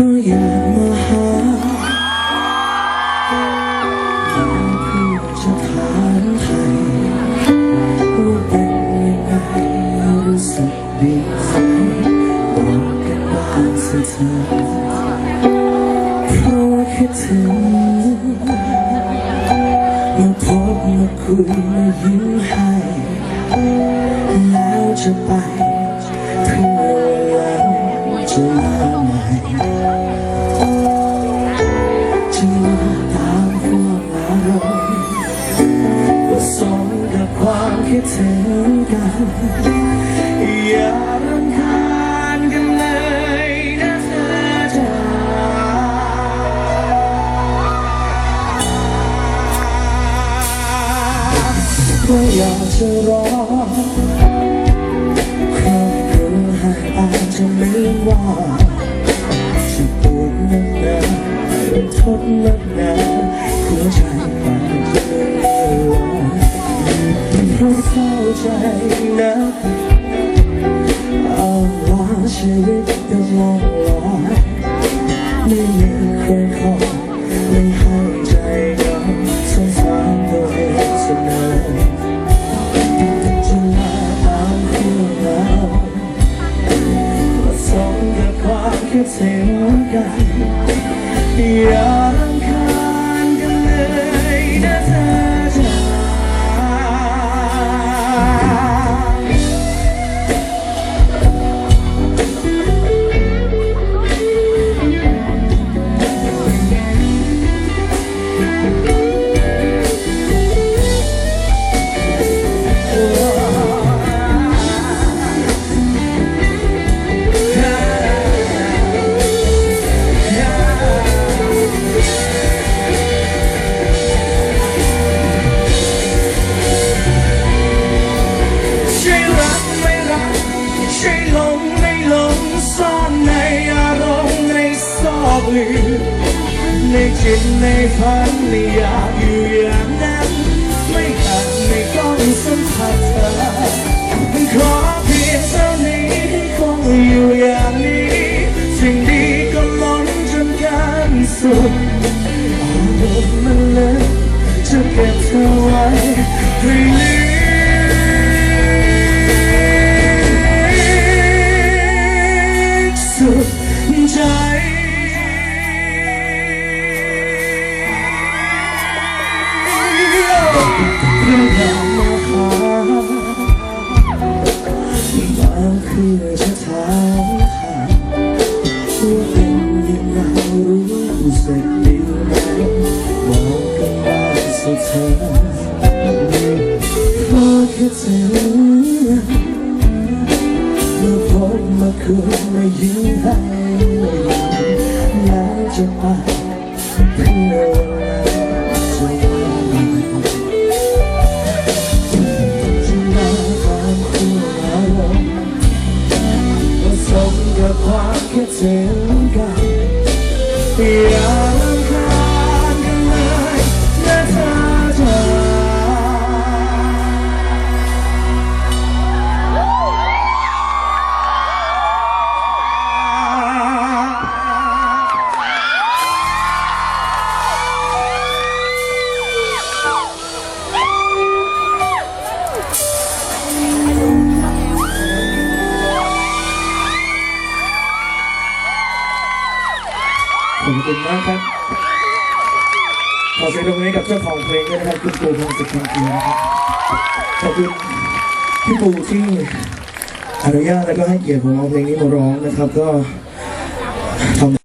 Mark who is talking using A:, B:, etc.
A: ราะอยากมาหาพื่อจะถามไทยว่าเป็นยังไงรู้สึกดีไหมบอกกันบ้างสิเธอเพราะว่าคิดถึงมาพบมาคุยมายิ้มให้แล้วจะไปถึงเวลาจะมาใหม่ คิดถึงกันอย่ารำคาญกันเลยนะเธอจ้าก็อยากจะรอครอบครัวให้อาจจะไม่ว่าจะปวดนักหนาเป็นทนนักหนา นะเอาว่าชีวิตก็มองลอยไม่มีใครคอไม่ให้ใจยอมสงสารตัวเองเสมอจะมาตามคู่เราผสมกับความคิดถึงกันอย่าร ในจิตในฝันไม่อยากอยู่อย่างนั้น ไม่อาจไม่ต้องสัมผัสเธอขอเพียงเท่านี้คงอยู่อย่างนี้ สิ่งดีก็ล้นจนกันสุดอารมณ์มันเลยจะเก็บเธอไว้ให้ลึก จะไปเพื่อ อบคุณมากครับขอเสียงปรบมือให้กับเจ้าของเพลงด้วยนะครับคุณปูพงศิษฐ์คำเกียรตินะครับขอบคุณพี่ปูที่อนุญาตแล้วก็ให้เกียรติผมเอาเพลงนี้มาร้องนะครับก็ทำ